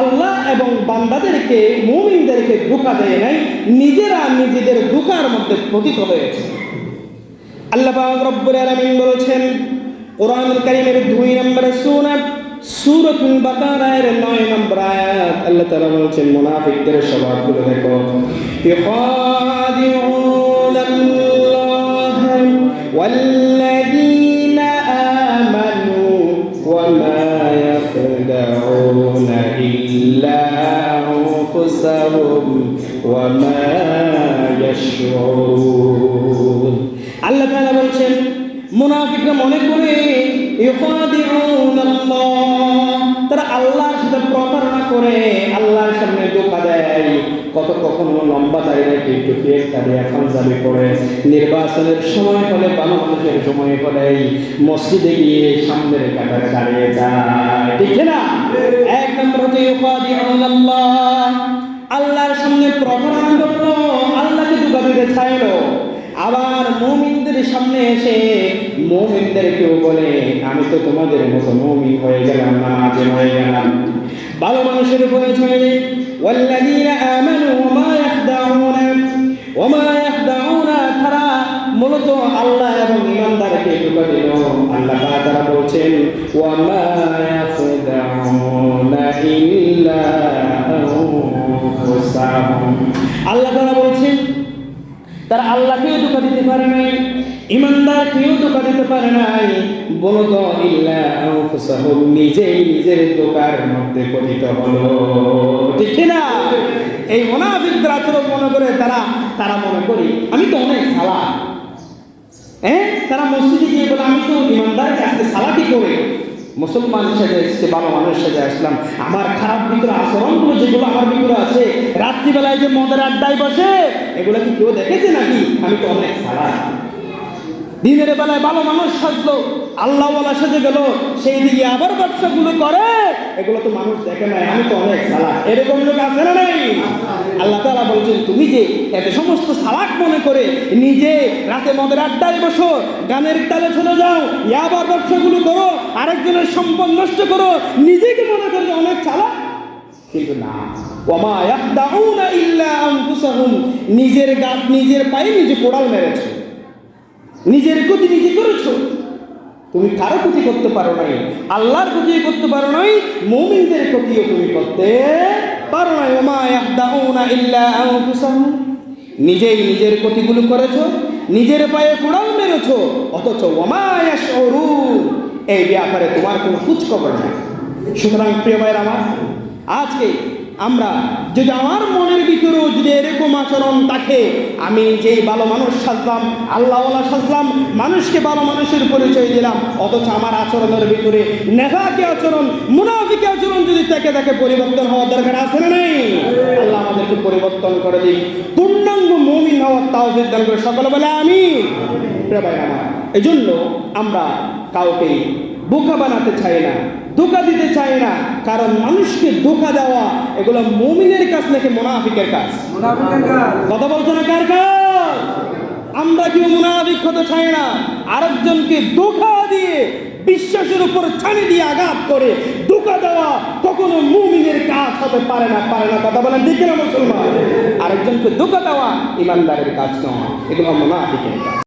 আল্লাহ এবং বান্দাদেরকে মুমিনদেরকে ধোকা দেয় নাই নিজেরা নিজেদের ধোকার মধ্যে পতিত হয়েছে আল্লাহ পাক রব্বুল আলামিন বলেছেন কোরআনুল কারীমের দুই নম্বরে সূরা সূরাতুল বাকারার 9 নম্বর আয়াত আল্লাহ তাআলা বলেছেন মুনাফিকদের স্বভাবগুলো দেখো يخادعون الله والذين آمنوا وما يخدعون إلا أنفسهم وما يشعرون আল্লাহ তাআলা বলছেন মুনাফিকরা মনে করে ইউখাদিউন আল্লাহ তারা আল্লাহর সাথে প্রতারণা করে আল্লাহর সামনে ধোকা দেয় কত কখনো লম্বা দাঁড়িয়ে রেখে একটু ফেক দাঁড়িয়ে এখন যাবে করে নির্বাচনের সময় হলে ভালো মানুষের সময় হলে মসজিদে গিয়ে সামনের কাতারে দাঁড়িয়ে যায় ঠিক না এক নম্বর হচ্ছে ইউখাদিউন আল্লাহ আল্লাহর সামনে প্রতারণা করলো আল্লাহকে ধোকা দিতে চাইলো আবার মুমিনদের সামনে এসে মুমিনদের কেউ বলে আমি তো তোমাদের মতো মুমিন হয়ে গেলাম নামাজে হয়ে গেলাম ভালো মানুষের উপরে ছড়ে والذين آمنوا وما يخدعون وما يخدعون তারা মূলত আল্লাহ এবং ইমানদারকে ধোঁকা দিল আল্লাহ তারা বলছেন ওয়ামা ইয়াখদাউনা আল্লাহ তারা বলছেন, তারা আল্লাহকেও ধোকা দিতে পারে নাই ইমানদার কেউ ধোকা দিতে পারে নাই। বলত নিজেই নিজের ধোকার মধ্যে পতিত হলো। ঠিক না এই মুনাফিকদের আচরণ মনে করে তারা তারা মনে করি, আমি তো অনেক সালা হ্যাঁ? তারা মসজিদে গিয়ে বলে, আমি তো ইমানদার আজকে সালাকি করে মুসলমান সেজে এসছে ভালো মানুষ সেজে আসলাম। আমার খারাপ ভিতরে আচরণগুলো যেগুলো আমার ভিতরে আছে, রাত্রিবেলায় যে মদের আড্ডায় বসে, এগুলো কি কেউ দেখেছে নাকি? আমি তো অনেক সারা। দিনের বেলায় ভালো মানুষ সাজলো, আল্লাহওয়ালা সেজে গেল, সেই দিকে আবার ব্যবসাগুলো করে, এগুলো তো মানুষ দেখে নাই, আমি তো অনেক সালা এরকম লোক আছে না নেই? আল্লাহ তালা বলছেন, তুমি যে এত সমস্ত সালাক মনে করে নিজে রাতে মদের আড্ডায় বসো, গানের তালে চলে যাও, ইয়াবার ব্যবসাগুলো করো, আরেকজনের সম্পদ নষ্ট করো, নিজেকে মনে করে অনেক চালাক? কিন্তু না। ওমা ইয়াখদাউনা ইল্লা আনফুসাহুম, নিজের গাত নিজের পায়ে নিজে কোড়াল মেরেছে। নিজের ক্ষতি নিজে করেছ। তুমি কারও ক্ষতি করতে পারো নাই, আল্লাহর ক্ষতি করতে পারো নাই, মুমিনদের ক্ষতিও তুমি করতে পারো না ওমা না ইল্লা নিজেই নিজের ক্ষতিগুলো করেছ, নিজের পায়ে কুড়াল মেরেছো, অথচ ওমা সরু এই ব্যাপারে তোমার কোনো খোঁজ খবর নাই। সুতরাং প্রিয় ভাইয়ের আমার, আজকে আমরা যদি আমার মনের ভিতরেও যদি এরকম আচরণ থাকে, আমি যেই ভালো মানুষ সাজলাম, আল্লাহওয়ালা সাজলাম, মানুষকে ভালো মানুষের পরিচয় দিলাম, অথচ আমার আচরণের ভিতরে নেভাকে আচরণ, মুনাফিকে আচরণ যদি তাকে তাকে পরিবর্তন হওয়ার দরকার আছে না নেই? আল্লাহ আমাদেরকে পরিবর্তন করে দিন পূর্ণাঙ্গ মমিন হওয়ার তাও দান করে সকলে বলে আমি ভাই আমার এই জন্য আমরা কাউকে বোকা বানাতে চাই না। ধোকা দিতে চাই না। কারণ মানুষকে ধোকা দেওয়া এগুলো মুমিনের কাজ নাকি মুনাফিকের কাজ? কথা বলছো না কার কাজ? আমরা কেউ মুনাফিক হতে চাই না। আরেকজনকে ধোকা দিয়ে বিশ্বাসের উপর ছানি দিয়ে আঘাত করে ধোকা দেওয়া কখনো মুমিনের কাজ হতে পারে না পারে না। কথা বলেন ঠিক না মুসলমান? আরেকজনকে ধোকা দেওয়া ইমানদারের কাজ নয় এগুলো মোনাফিকের কাজ।